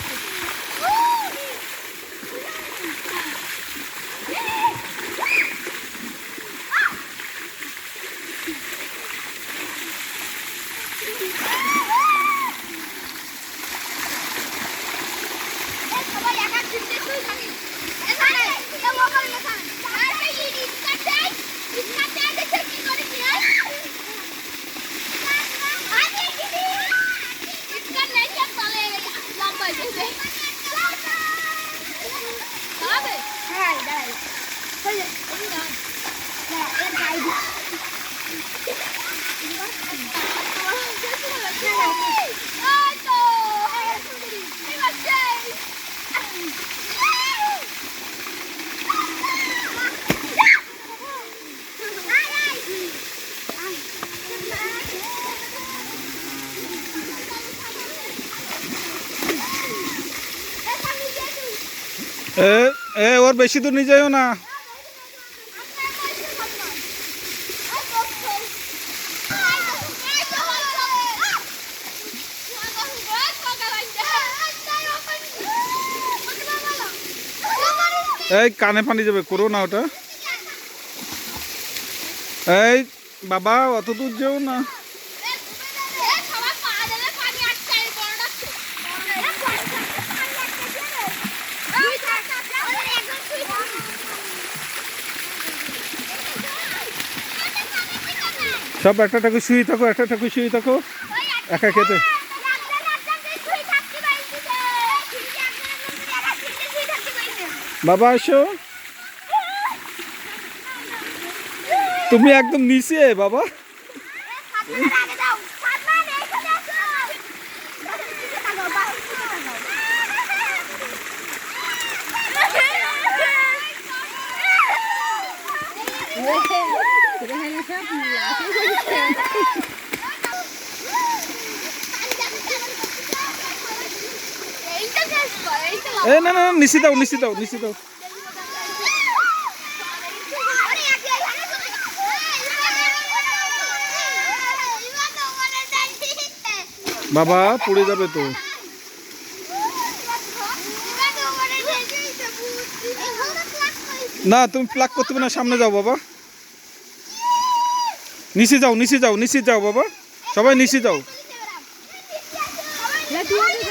あ! Hadi. Hadi. এ এ, ওর বেশি দূর নিয়ে যাইও না। এই, কানে পানি যাবে, করো না ওটা। এই, বাবা, অত দূর যেও না। সব একটা টাকা শুয়ে থাকো একটা টাকা শুয়ে থাকো। একা খেতে। বাবা আসো তুমি একদম নিচে বাবা। এ না না না, নিচে দাও নিচে দাও নিচে দাও বাবা পড়ে যাবে তো। না তুমি প্লাক করতে না সামনে যাও বাবা। নিচে যাও নিচে যাও নিচে যাও বাবা। সবাই নিচে যাও।